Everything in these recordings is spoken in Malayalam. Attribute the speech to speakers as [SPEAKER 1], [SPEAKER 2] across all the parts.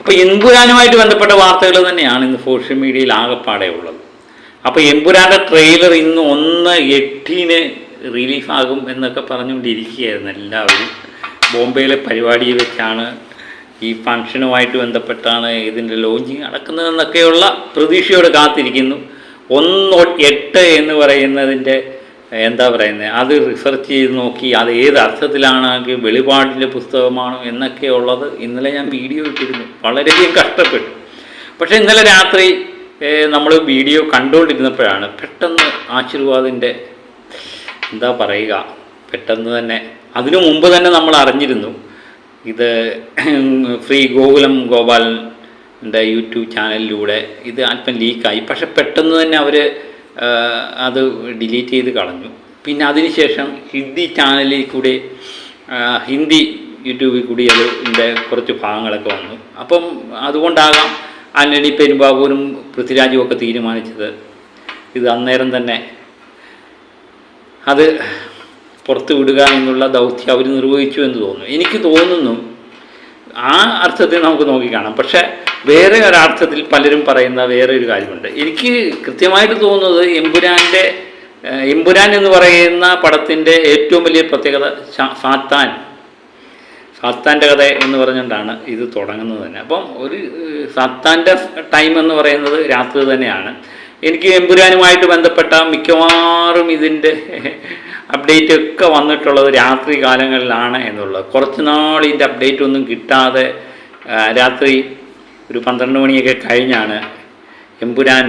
[SPEAKER 1] അപ്പോൾ എമ്പുരാനുമായിട്ട് ബന്ധപ്പെട്ട വാർത്തകൾ തന്നെയാണ് ഇന്ന് സോഷ്യൽ മീഡിയയിൽ ആകെപ്പാടെ ഉള്ളത്. അപ്പോൾ എമ്പുരാന്റെ ട്രെയിലർ ഇന്ന് ഒന്ന് എട്ടിന് റിലീഫാകും എന്നൊക്കെ പറഞ്ഞുകൊണ്ടിരിക്കുകയായിരുന്നു എല്ലാവരും. ബോംബെയിലെ പരിപാടി വെച്ചാണ് ഈ ഫംഗ്ഷനുമായിട്ട് ബന്ധപ്പെട്ടാണ് ഇതിന്റെ ലോഞ്ചിങ് നടക്കുന്നതെന്നൊക്കെയുള്ള പ്രതീക്ഷയോട് കാത്തിരിക്കുന്നു. ഒന്ന് എട്ട് എന്ന് പറയുന്നതിന്റെ എന്താ പറയുന്നത് അത് റിസർച്ച് ചെയ്ത് നോക്കി അത് ഏത് അർത്ഥത്തിലാണെങ്കിൽ വെളിപാടിന്റെ പുസ്തകമാണോ എന്നൊക്കെ ഉള്ളത് ഇന്നലെ ഞാൻ വീഡിയോ ഇട്ടിരുന്നു. വളരെയധികം കഷ്ടപ്പെട്ടു. പക്ഷേ ഇന്നലെ രാത്രി നമ്മൾ വീഡിയോ കണ്ടുകൊണ്ടിരുന്നപ്പോഴാണ് പെട്ടെന്ന് ആശീർവാദിന്റെ എന്താ പറയുക പെട്ടെന്ന് തന്നെ അതിനു മുമ്പ് തന്നെ നമ്മൾ അറിഞ്ഞിരുന്നു. ഇത് ഫ്രീ ഗോകുലം ഗോപാലന്റെ യൂട്യൂബ് ചാനലിലൂടെ ഇത് അല്പം ലീക്കായി പക്ഷെ പെട്ടെന്ന് തന്നെ അവർ അത് ഡിലീറ്റ് ചെയ്ത് കളഞ്ഞു. പിന്നെ അതിനുശേഷം ഹിന്ദി ചാനലിൽ കൂടി ഹിന്ദി യൂട്യൂബിൽ കൂടി അത് ഇതിന്റെ കുറച്ച് ഭാഗങ്ങളൊക്കെ വന്നു. അപ്പം അതുകൊണ്ടാകാം ആന്റണി പെരുമ്പാവൂരും പൃഥ്വിരാജും ഒക്കെ തീരുമാനിച്ചത്. ഇത് അന്നേരം തന്നെ അത് പുറത്ത് വിടുക എന്നുള്ള ദൗത്യം അവർ നിർവഹിച്ചു എന്ന് തോന്നുന്നു. എനിക്ക് തോന്നുന്നു ആ അർത്ഥത്തിൽ നമുക്ക് നോക്കിക്കാണാം പക്ഷേ വേറെ ഒരർത്ഥത്തിൽ പലരും പറയുന്ന വേറെ ഒരു കാര്യമുണ്ട്. എനിക്ക് കൃത്യമായിട്ട് തോന്നുന്നത് എമ്പുരാന്റെ എമ്പുരാൻ എന്ന് പറയുന്ന പടത്തിന്റെ ഏറ്റവും വലിയ പ്രത്യേകത ഫാത്താൻ. സാത്താന്റെ കഥ എന്ന് പറഞ്ഞുകൊണ്ടാണ് ഇത് തുടങ്ങുന്നത് തന്നെ. അപ്പം ഒരു ഫാത്താന്റെ ടൈം എന്ന് പറയുന്നത് രാത്രി തന്നെയാണ്. എനിക്ക് എമ്പുരാനുമായിട്ട് ബന്ധപ്പെട്ട മിക്കവാറും ഇതിന്റെ അപ്ഡേറ്റ് ഒക്കെ വന്നിട്ടുള്ളത് രാത്രി കാലങ്ങളിലാണ് എന്നുള്ളത്. കുറച്ച് നാൾ ഇതിന്റെ അപ്ഡേറ്റ് ഒന്നും കിട്ടാതെ രാത്രി ഒരു പന്ത്രണ്ട് മണിയൊക്കെ കഴിഞ്ഞാണ് എമ്പുരാൻ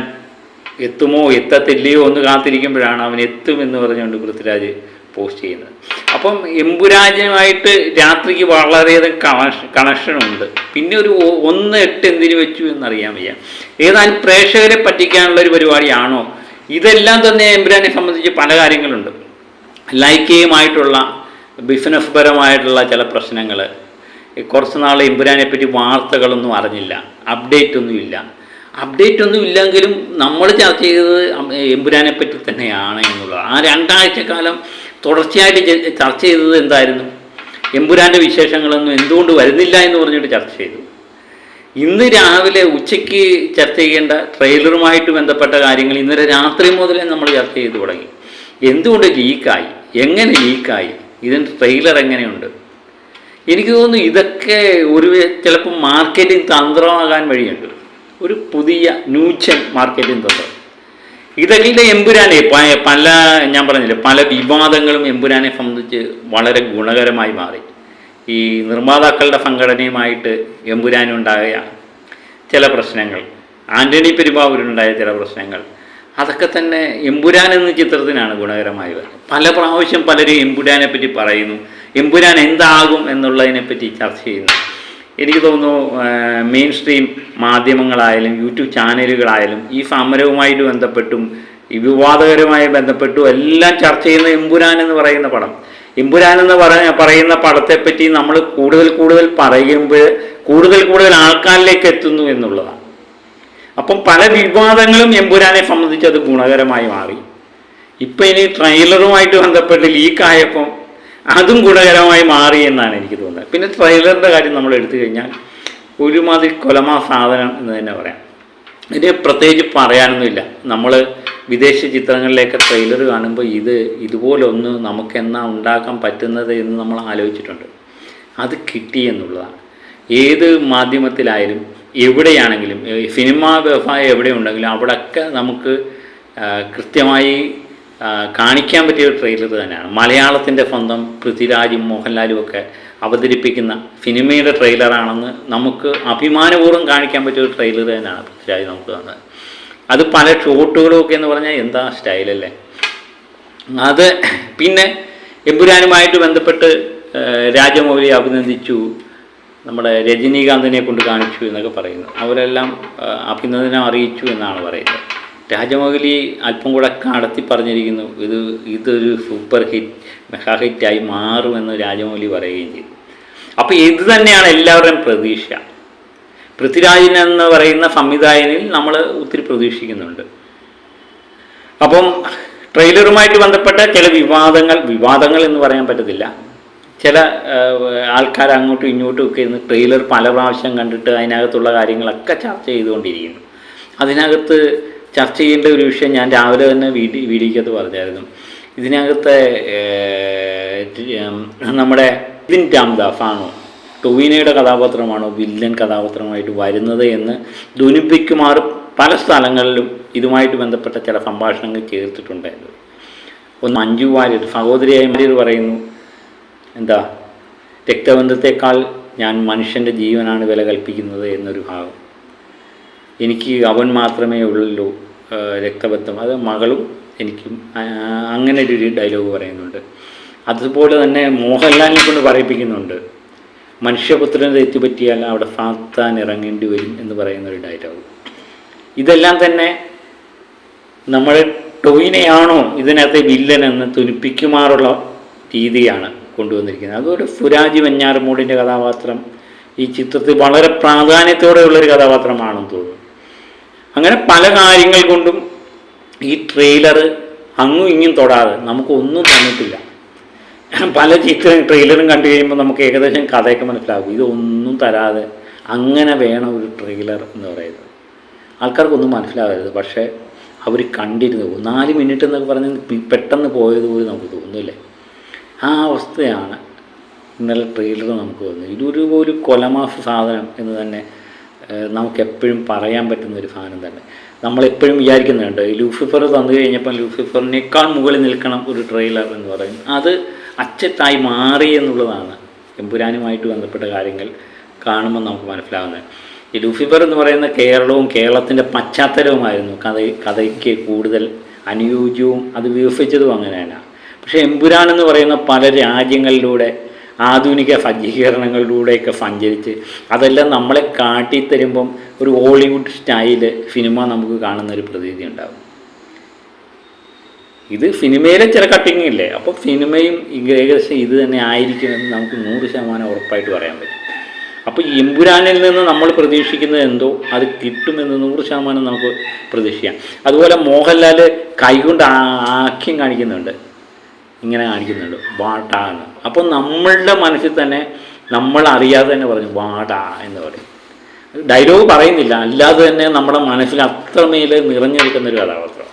[SPEAKER 1] എത്തുമോ എത്തത്തില്ലയോ എന്ന് കാത്തിരിക്കുമ്പോഴാണ് അവൻ എത്തുമെന്ന് പറഞ്ഞുകൊണ്ട് പൃഥ്വിരാജ് പോസ്റ്റ് ചെയ്യുന്നത്. അപ്പം എമ്പുരാജുമായിട്ട് രാത്രിക്ക് വളരെയധികം കണക്ഷൻ കണക്ഷനുണ്ട് പിന്നെ ഒരു ഒന്ന് എട്ട് എന്തിനു വെച്ചു എന്നറിയാൻ വയ്യ. ഏതായാലും പ്രേക്ഷകരെ പറ്റിക്കാനുള്ള ഒരു പരിപാടിയാണോ? ഇതെല്ലാം തന്നെ എമ്പുരാനെ സംബന്ധിച്ച് പല കാര്യങ്ങളുണ്ട്. ലൈക്കയുമായിട്ടുള്ള ബിസിനസ് പരമായിട്ടുള്ള ചില പ്രശ്നങ്ങൾ കുറച്ച് നാൾ ഇമ്പുരാനെ പറ്റി വാർത്തകളൊന്നും അറിഞ്ഞില്ല. അപ്ഡേറ്റ് ഒന്നും ഇല്ല. അപ്ഡേറ്റ് ഒന്നും ഇല്ലെങ്കിലും നമ്മൾ ചർച്ച ചെയ്തത് അം- എമ്പുരാനെ പറ്റി തന്നെയാണ് എന്നുള്ളത്. ആ രണ്ടാഴ്ച കാലം തുടർച്ചയായിട്ട് ചർച്ച ചെയ്തത് എന്തായിരുന്നു? എമ്പുരാന്റെ വിശേഷങ്ങളൊന്നും എന്തുകൊണ്ട് വരുന്നില്ല എന്ന് പറഞ്ഞിട്ട് ചർച്ച ചെയ്തു. ഇന്ന് രാവിലെ ഉച്ചയ്ക്ക് ചർച്ച ചെയ്യേണ്ട ട്രെയിലറുമായിട്ട് ബന്ധപ്പെട്ട കാര്യങ്ങൾ ഇന്നലെ രാത്രി മുതലേ നമ്മൾ ചർച്ച ചെയ്തു തുടങ്ങി. എന്തുകൊണ്ട് ലീക്കായി എങ്ങനെ ലീക്കായി ഇതിന്റെ ട്രെയിലർ എങ്ങനെയുണ്ട്? എനിക്ക് തോന്നുന്നു ഇതൊക്കെ ഒരു ചിലപ്പോൾ മാർക്കറ്റിംഗ് തന്ത്രമാകാൻ വഴിയുണ്ട്. ഒരു പുതിയ ന്യൂച്ചൻ മാർക്കറ്റിംഗ് തന്ത്രം. ഇതൊക്കെ എമ്പുരാനെ പല ഞാൻ പറഞ്ഞില്ലേ പല വിവാദങ്ങളും എമ്പുരാനെ സംബന്ധിച്ച് വളരെ ഗുണകരമായി മാറി. ഈ നിർമ്മാതാക്കളുടെ സംഘടനയുമായിട്ട് എമ്പുരാനുണ്ടായ ചില പ്രശ്നങ്ങൾ ആന്റണി പെരുമാവൂരിനുണ്ടായ ചില പ്രശ്നങ്ങൾ അതൊക്കെ തന്നെ എമ്പുരാൻ എന്ന ചിത്രത്തിനാണ് ഗുണകരമായി വരുന്നത്. പല പ്രാവശ്യം പലരും എമ്പുരാനെ പറ്റി പറയുന്നു. എമ്പുരാൻ എന്താകും എന്നുള്ളതിനെപ്പറ്റി ചർച്ച ചെയ്യുന്നു. എനിക്ക് തോന്നുന്നു മെയിൻ സ്ട്രീം മാധ്യമങ്ങളായാലും യൂട്യൂബ് ചാനലുകളായാലും ഈ സമരവുമായിട്ട് ബന്ധപ്പെട്ടും ഈ വിവാദകരമായി ബന്ധപ്പെട്ടും എല്ലാം ചർച്ച ചെയ്യുന്ന എമ്പുരാൻ എന്ന് പറയുന്ന പടം. എമ്പുരാൻ എന്ന് പറയ പറയുന്ന പടത്തെപ്പറ്റി നമ്മൾ കൂടുതൽ കൂടുതൽ പറയുമ്പോൾ കൂടുതൽ കൂടുതൽ ആൾക്കാരിലേക്ക് എത്തുന്നു എന്നുള്ളതാണ്. അപ്പം പല വിവാദങ്ങളും എമ്പുരാനെ സംബന്ധിച്ച് അത് ഗുണകരമായി മാറി. ഇപ്പം ഇനി ട്രെയിലറുമായിട്ട് ബന്ധപ്പെട്ട് ലീക്കായപ്പം അതും ഗുണകരമായി മാറി എന്നാണ് എനിക്ക് തോന്നുന്നത്. പിന്നെ ട്രെയിലറിന്റെ കാര്യം നമ്മൾ എടുത്തു കഴിഞ്ഞാൽ ഒരുമാതിരി കൊലമാ സാധനം എന്ന് തന്നെ പറയാം. ഇതിന് പ്രത്യേകിച്ച് പറയാനൊന്നുമില്ല. നമ്മൾ വിദേശ ചിത്രങ്ങളിലേക്ക് ട്രെയിലർ കാണുമ്പോൾ ഇത് ഇതുപോലൊന്ന് നമുക്ക് എന്നാ ഉണ്ടാക്കാൻ പറ്റുന്നത് എന്ന് നമ്മൾ ആലോചിച്ചിട്ടുണ്ട്. അത് കിട്ടി എന്നുള്ളതാണ്. ഏത് മാധ്യമത്തിലായാലും എവിടെയാണെങ്കിലും സിനിമ വ്യവസായം എവിടെ ഉണ്ടെങ്കിലും അവിടെയൊക്കെ നമുക്ക് കൃത്യമായി കാണിക്കാൻ പറ്റിയ ഒരു ട്രെയിലർ തന്നെയാണ്. മലയാളത്തിന്റെ സ്വന്തം പൃഥ്വിരാജും മോഹൻലാലും ഒക്കെ അവതരിപ്പിക്കുന്ന സിനിമയുടെ ട്രെയിലറാണെന്ന് നമുക്ക് അഭിമാനപൂർവം കാണിക്കാൻ പറ്റിയ ഒരു ട്രെയിലർ തന്നെയാണ് പൃഥ്വിരാജ് നമുക്ക് തന്നത്. അത് പല ഷോട്ടുകളും ഒക്കെ എന്ന് പറഞ്ഞാൽ എന്താ സ്റ്റൈലല്ലേ അത് പിന്നെ എമ്പുരാനുമായിട്ട് ബന്ധപ്പെട്ട് രാജമൗലി അഭിനന്ദിച്ചു നമ്മുടെ രജനീകാന്തിനെ കൊണ്ട് കാണിച്ചു എന്നൊക്കെ പറയുന്നു. അവരെല്ലാം അഭിനന്ദനം അറിയിച്ചു എന്നാണ് പറയുന്നത്. രാജമൗലി അല്പം കൂടെ കടത്തി പറഞ്ഞിരിക്കുന്നു ഇത് ഇതൊരു സൂപ്പർ ഹിറ്റ് മെഗാ ഹിറ്റായി മാറുമെന്ന് രാജമൗലി പറയുകയും ചെയ്തു. അപ്പോൾ ഇത് തന്നെയാണ് എല്ലാവരുടെയും പ്രതീക്ഷ. പൃഥ്വിരാജൻ എന്ന് പറയുന്ന സംവിധായകനിൽ നമ്മൾ ഒത്തിരി പ്രതീക്ഷിക്കുന്നുണ്ട്. അപ്പം ട്രെയിലറുമായിട്ട് ബന്ധപ്പെട്ട ചില വിവാദങ്ങൾ വിവാദങ്ങൾ എന്ന് പറയാൻ പറ്റത്തില്ല. ചില ആൾക്കാർ അങ്ങോട്ടും ഇങ്ങോട്ടും ഒക്കെ ഇരുന്ന് ട്രെയിലർ പല പ്രാവശ്യം കണ്ടിട്ട് അതിനകത്തുള്ള കാര്യങ്ങളൊക്കെ ചർച്ച ചെയ്തുകൊണ്ടിരിക്കുന്നു. അതിനകത്ത് ചർച്ച ചെയ്യേണ്ട ഒരു വിഷയം ഞാൻ രാവിലെ തന്നെ വീട്ടിൽ വീഡിയോക്കകത്ത് പറഞ്ഞായിരുന്നു. ഇതിനകത്തെ നമ്മുടെ ഇതിൻ രാംദാസ് ആണോ ടൊവിനയുടെ കഥാപാത്രമാണോ വില്ലൻ കഥാപാത്രമായിട്ട് വരുന്നത് എന്ന് ധ്വനിപ്പിക്കുമാർ പല സ്ഥലങ്ങളിലും ഇതുമായിട്ട് ബന്ധപ്പെട്ട ചില സംഭാഷണങ്ങൾ ചേർത്തിട്ടുണ്ടായിരുന്നു ഒന്ന് മഞ്ജു വാര്യർ സഹോദരിയായ വാര്യർ പറയുന്നു എന്താ രക്തബന്ധത്തെക്കാൾ ഞാൻ മനുഷ്യന്റെ ജീവനാണ് വില കൽപ്പിക്കുന്നത് എന്നൊരു ഭാഗം. എനിക്ക് അവൻ മാത്രമേ ഉള്ളൂ രക്തബന്ധം. അത് മകളും എനിക്കും അങ്ങനെ ഒരു ഡയലോഗ് പറയുന്നുണ്ട്. അതുപോലെ തന്നെ മോഹൻലാലിനെ കൊണ്ട് പറയിപ്പിക്കുന്നുണ്ട്. മനുഷ്യപുത്രനെ തെറ്റുപറ്റിയാൽ അവിടെ ഫാത്താൻ ഇറങ്ങേണ്ടി വരും എന്ന് പറയുന്ന ഒരു ഡയലോഗ് ഇതെല്ലാം തന്നെ നമ്മൾ ടൊയിനെയാണോ ഇതിനകത്തെ വില്ലൻ എന്ന് തുനിപ്പിക്കുമാറുള്ള രീതിയാണ് കൊണ്ടുവന്നിരിക്കുന്നത്. അതുപോലെ ഫുരാജ് വെഞ്ഞാറുമൂടിന്റെ കഥാപാത്രം. ഈ ചിത്രത്തിൽ വളരെ പ്രാധാന്യത്തോടെയുള്ളൊരു കഥാപാത്രമാണെന്ന് തോന്നുന്നു. അങ്ങനെ പല കാര്യങ്ങൾ കൊണ്ടും ഈ ട്രെയിലർ അങ്ങും ഇങ്ങും തൊടാതെ നമുക്കൊന്നും തന്നിട്ടില്ല പല ചിത്രം ട്രെയിലറും കണ്ടു കഴിയുമ്പോൾ നമുക്ക് ഏകദേശം കഥയൊക്കെ മനസ്സിലാകും. ഇതൊന്നും തരാതെ അങ്ങനെ വേണം ഒരു ട്രെയിലർ എന്ന് പറയുന്നത്. ആൾക്കാർക്കൊന്നും മനസ്സിലാകരുത് പക്ഷേ അവർ കണ്ടിരുന്നു പോകും. നാല് മിനിറ്റ് എന്നൊക്കെ പറഞ്ഞ് പെട്ടെന്ന് പോയത് പോലും നമുക്ക് തോന്നുന്നില്ലേ. ആ അവസ്ഥയാണ് ഇന്നലെ ട്രെയിലർ നമുക്ക് തോന്നുന്നത് ഇതൊരു ഒരു കൊലമാസ സാധനം എന്ന് തന്നെ ഏഹ്, നമുക്ക് എപ്പോഴും പറയാൻ പറ്റുന്ന ഒരു സാധനം തന്നെ. നമ്മളെപ്പോഴും വിചാരിക്കുന്നുണ്ട് ലൂസിഫർ തന്നു കഴിഞ്ഞപ്പോൾ ലൂസിഫറിനേക്കാൾ മുകളിൽ നിൽക്കണം ഒരു ട്രെയിലർ എന്ന് പറയും അത് അച്ചത്തായി മാറി എന്നുള്ളതാണ് എമ്പുരാനുമായിട്ട് ബന്ധപ്പെട്ട കാര്യങ്ങൾ കാണുമ്പോൾ നമുക്ക് മനസ്സിലാവുന്നത്. ഈ ലൂസിഫർ എന്ന് പറയുന്ന കേരളവും കേരളത്തിന്റെ പശ്ചാത്തലവുമായിരുന്നു കഥ കഥയ്ക്ക് കൂടുതൽ അനുയോജ്യവും അത് വികസിച്ചതും അങ്ങനെയാണ്. പക്ഷേ എമ്പുരാൻ എന്ന് പറയുന്ന പല രാജ്യങ്ങളിലൂടെ ആധുനിക സജ്ജീകരണങ്ങളിലൂടെയൊക്കെ സഞ്ചരിച്ച് അതെല്ലാം നമ്മളെ കാട്ടിത്തരുമ്പം ഒരു ഹോളിവുഡ് സ്റ്റൈൽ സിനിമ നമുക്ക് കാണുന്ന ഒരു പ്രതീതി ഉണ്ടാകും. ഇത് സിനിമയിലെ ചില കട്ടിങ് ഇല്ലേ? അപ്പോൾ സിനിമയും ഏകദേശം ഇത് തന്നെ ആയിരിക്കുമെന്ന് നമുക്ക് നൂറ് ശതമാനം ഉറപ്പായിട്ട് പറയാൻ പറ്റും. അപ്പോൾ എമ്പുരാനിൽ നിന്ന് നമ്മൾ പ്രതീക്ഷിക്കുന്നത് എന്തോ? അത് കിട്ടുമെന്ന് നൂറ് ശതമാനം നമുക്ക് പ്രതീക്ഷിക്കാം. അതുപോലെ മോഹൻലാൽ കൈകൊണ്ട് ആഖ്യം കാണിക്കുന്നുണ്ട്. ഇങ്ങനെ കാണിക്കുന്നുണ്ട്. എന്ന്. അപ്പോൾ നമ്മളുടെ മനസ്സിൽ തന്നെ നമ്മൾ അറിയാതെ തന്നെ പറഞ്ഞു വാടാ എന്ന് പറയും. ഡയലോഗ് പറയുന്നില്ല. അല്ലാതെ തന്നെ നമ്മുടെ മനസ്സിൽ അത്രമേൽ നിറഞ്ഞു നിൽക്കുന്ന ഒരു കഥാപാത്രം.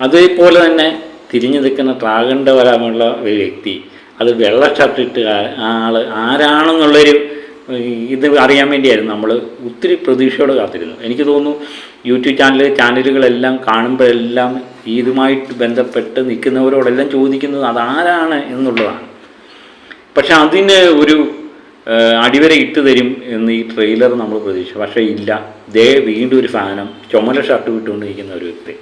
[SPEAKER 1] അതേപോലെ തന്നെ തിരിഞ്ഞു നിൽക്കുന്ന ട്രാഗണ്ട വരാമുള്ള ഒരു വ്യക്തി. അത് വെള്ള ഷർട്ടിട്ട് ആൾ ആരാണെന്നുള്ളൊരു ഇത് അറിയാൻ വേണ്ടിയായിരുന്നു. നമ്മൾ ഒത്തിരി പ്രതീക്ഷയോടെ കാത്തിരുന്നു. എനിക്ക് തോന്നുന്നു യൂട്യൂബ് ചാനൽ ചാനലുകളെല്ലാം കാണുമ്പോഴെല്ലാം ഇതുമായിട്ട് ബന്ധപ്പെട്ട് നിൽക്കുന്നവരോടെല്ലാം ചോദിക്കുന്നത് അതാരാണ് എന്നുള്ളതാണ്. പക്ഷെ അതിന് ഒരു അടിവരെ ഇട്ട് തരും എന്ന് ഈ ട്രെയിലർ നമ്മൾ പ്രതീക്ഷിച്ചു. പക്ഷേ ഇല്ല. ദേ വീണ്ടും ഒരു സാധനം ചുമല ഷർട്ട് വിട്ടുകൊണ്ടിരിക്കുന്ന ഒരു വ്യക്തി.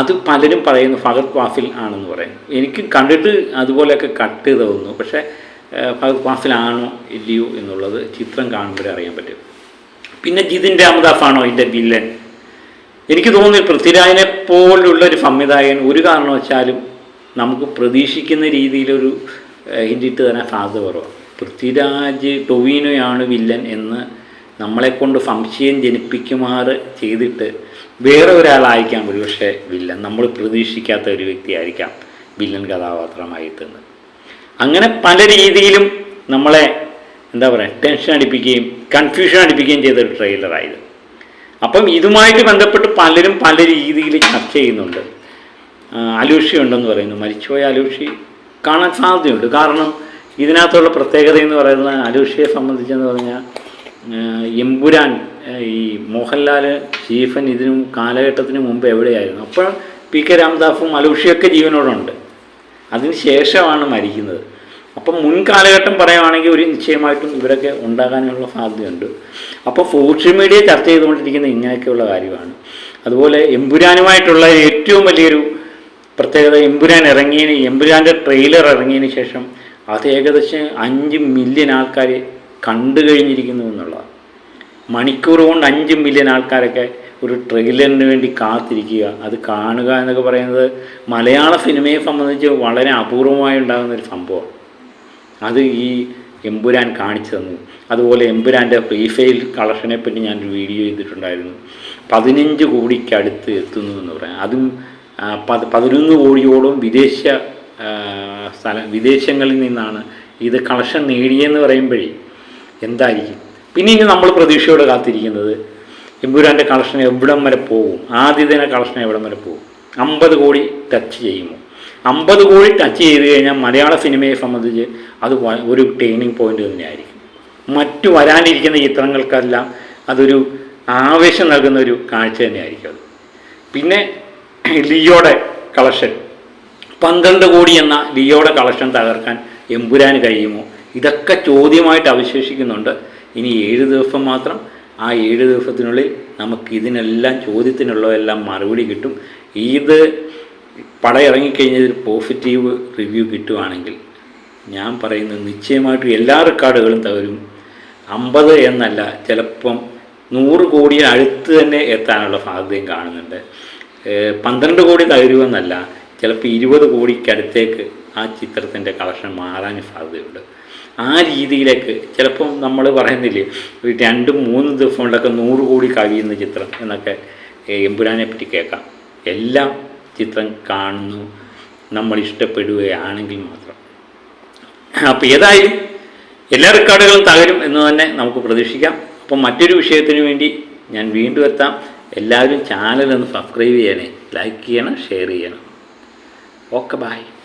[SPEAKER 1] അത് പലരും പറയുന്നു ഫഹദ് വാഫിൽ ആണെന്ന് പറയും എനിക്ക് കണ്ടിട്ട് അതുപോലെയൊക്കെ കട്ട് തോന്നുന്നു. പക്ഷേ ഫഹദ് ആണോ ഇല്ലയോ എന്നുള്ളത് ചിത്രം കാണുമ്പോഴേ അറിയാൻ പറ്റും. പിന്നെ ജിതിൻ രാമദാസ് ആണോ ഇതിന്റെ വില്ലൻ എനിക്ക് തോന്നുന്നു പൃഥ്വിരാജിനെ പോലുള്ള ഒരു സംവിധായകൻ ഒരു കാരണവശാലും നമുക്ക് പ്രതീക്ഷിക്കുന്ന രീതിയിലൊരു ഹിന്ദിട്ട് തന്നെ സാധ്യത കുറവാണ് പൃഥ്വിരാജ് ടൊവീനോയാണ് വില്ലൻ എന്ന് നമ്മളെക്കൊണ്ട് സംശയം ജനിപ്പിക്കുമാറ് ചെയ്തിട്ട് വേറെ ഒരാളായിരിക്കാം ഒരുപക്ഷെ വില്ലൻ. നമ്മൾ പ്രതീക്ഷിക്കാത്ത ഒരു വ്യക്തിയായിരിക്കാം വില്ലൻ കഥാപാത്രമായി എത്തുന്നത് അങ്ങനെ പല രീതിയിലും നമ്മളെ എന്താ പറയുക ടെൻഷൻ അടിപ്പിക്കുകയും കൺഫ്യൂഷൻ അടിപ്പിക്കുകയും ചെയ്ത ഒരു ട്രെയിലറായത് അപ്പം ഇതുമായിട്ട് ബന്ധപ്പെട്ട് പലരും പല രീതിയിൽ ചർച്ച ചെയ്യുന്നുണ്ട്. അലൂഷി ഉണ്ടെന്ന് പറയുന്നു. മരിച്ചുപോയ അലൂഷി കാണാൻ സാധ്യതയുണ്ട്. കാരണം ഇതിനകത്തുള്ള പ്രത്യേകത എന്ന് പറയുന്നത് അലൂഷിയെ സംബന്ധിച്ചെന്ന് പറഞ്ഞാൽ എമ്പുരാൻ ഈ മോഹൻലാൽ ചീഫൻ ഇതിനും കാലഘട്ടത്തിന് മുമ്പ് എവിടെയായിരുന്നു? അപ്പോൾ പി കെ രാംദാസും അലൂഷിയൊക്കെ ജീവനോടുണ്ട്. അതിന് ശേഷമാണ് മരിക്കുന്നത്. അപ്പം മുൻകാലഘട്ടം പറയുകയാണെങ്കിൽ ഒരു നിശ്ചയമായിട്ടും ഇവരൊക്കെ ഉണ്ടാകാനുള്ള സാധ്യതയുണ്ട്. അപ്പോൾ സോഷ്യൽ മീഡിയ ചർച്ച ചെയ്തുകൊണ്ടിരിക്കുന്ന ഇങ്ങനെയൊക്കെയുള്ള കാര്യമാണ്. അതുപോലെ എമ്പുരാനുമായിട്ടുള്ള ഏറ്റവും വലിയൊരു പ്രത്യേകത എമ്പുരാൻ ഇറങ്ങിയതിന് എമ്പുരാന്റെ ട്രെയിലർ ഇറങ്ങിയതിന് ശേഷം അത് ഏകദേശം അഞ്ച് മില്യൺ ആൾക്കാർ കണ്ടു കഴിഞ്ഞിരിക്കുന്നു എന്നുള്ളതാണ്. മണിക്കൂർ കൊണ്ട് അഞ്ച് മില്യൺ ആൾക്കാരൊക്കെ ഒരു ട്രെയിലറിന് വേണ്ടി കാത്തിരിക്കുക. അത് കാണുക എന്നൊക്കെ പറയുന്നത് മലയാള സിനിമയെ സംബന്ധിച്ച് വളരെ അപൂർവമായി ഉണ്ടാകുന്ന ഒരു സംഭവമാണ്. അത് ഈ എമ്പുരാൻ കാണിച്ചു തന്നു. അതുപോലെ എമ്പുരാന്റെ പ്രീഫെയിൽ കളക്ഷനെ പറ്റി ഞാനൊരു വീഡിയോ ചെയ്തിട്ടുണ്ടായിരുന്നു. പതിനഞ്ച് കോടിക്കടുത്ത് എത്തുന്നു എന്ന് പറയാം. അതും പത് പതിനൊന്ന് കോടിയോളം വിദേശ സ്ഥല വിദേശങ്ങളിൽ നിന്നാണ് ഇത് കളക്ഷൻ നേടിയെന്ന് പറയുമ്പോഴേ എന്തായിരിക്കും? പിന്നെ ഇനി നമ്മൾ പ്രതീക്ഷയോടെ കാത്തിരിക്കുന്നത് എമ്പുരാന്റെ കളക്ഷൻ എവിടം വരെ പോകും? ആദ്യ ദിന കളക്ഷൻ എവിടം വരെ പോകും? അമ്പത് കോടി ടച്ച് ചെയ്യുമോ? അമ്പത് കോടി ടച്ച് ചെയ്ത് കഴിഞ്ഞാൽ മലയാള സിനിമയെ സംബന്ധിച്ച് അത് ഒരു ടേണിംഗ് പോയിന്റ് തന്നെയായിരിക്കും. മറ്റു വരാനിരിക്കുന്ന ചിത്രങ്ങൾക്കെല്ലാം അതൊരു ആവേശം നൽകുന്ന ഒരു കാഴ്ച തന്നെയായിരിക്കും അത്. പിന്നെ ലിയോയുടെ കളക്ഷൻ. പന്ത്രണ്ട് കോടി എന്ന ലിയോടെ കളക്ഷൻ തകർക്കാൻ എമ്പുരാന് കഴിയുമോ? ഇതൊക്കെ ചോദ്യമായിട്ട് അവശേഷിക്കുന്നുണ്ട്. ഇനി ഏഴ് ദിവസം മാത്രം. ആ ഏഴ് ദിവസത്തിനുള്ളിൽ നമുക്ക് ഇതിനെല്ലാം ചോദ്യത്തിനുള്ളതെല്ലാം മറുപടി കിട്ടും. ഇത് പടം ഇറങ്ങിക്കഴിഞ്ഞതിൽ പോസിറ്റീവ് റിവ്യൂ കിട്ടുവാണെങ്കിൽ ഞാൻ പറയുന്നത് നിശ്ചയമായിട്ടും എല്ലാ റെക്കോർഡുകളും തകരും. അമ്പത് എന്നല്ല ചിലപ്പം നൂറ് കോടിയിൽ അടുത്ത് തന്നെ എത്താനുള്ള സാധ്യതയും കാണുന്നുണ്ട്. പന്ത്രണ്ട് കോടി തകരുമെന്നല്ല ചിലപ്പോൾ ഇരുപത് കോടിക്കടുത്തേക്ക് ആ ചിത്രത്തിന്റെ കളക്ഷൻ മാറാൻ സാധ്യതയുണ്ട്. ആ രീതിയിലേക്ക് ചിലപ്പം നമ്മൾ പറയുന്നില്ലേ ഒരു രണ്ടും മൂന്നും ദിവസം കൊണ്ടൊക്കെ നൂറ് കോടി കഴിയുന്ന ചിത്രം എന്നൊക്കെ എമ്പുരാനെ പറ്റി കേൾക്കാം. എല്ലാം ചിത്രം കാണുന്നു നമ്മൾ ഇഷ്ടപ്പെടുകയാണെങ്കിൽ മാത്രം. അപ്പോൾ ഏതായാലും എല്ലാ റെക്കോർഡുകളും തകരും എന്ന് തന്നെ നമുക്ക് പ്രതീക്ഷിക്കാം. അപ്പം മറ്റൊരു വിഷയത്തിന് വേണ്ടി ഞാൻ വീണ്ടും എത്താം. എല്ലാവരും ചാനലൊന്ന് സബ്സ്ക്രൈബ് ചെയ്യണേ. ലൈക്ക് ചെയ്യണം ഷെയർ ചെയ്യണം. Okay bye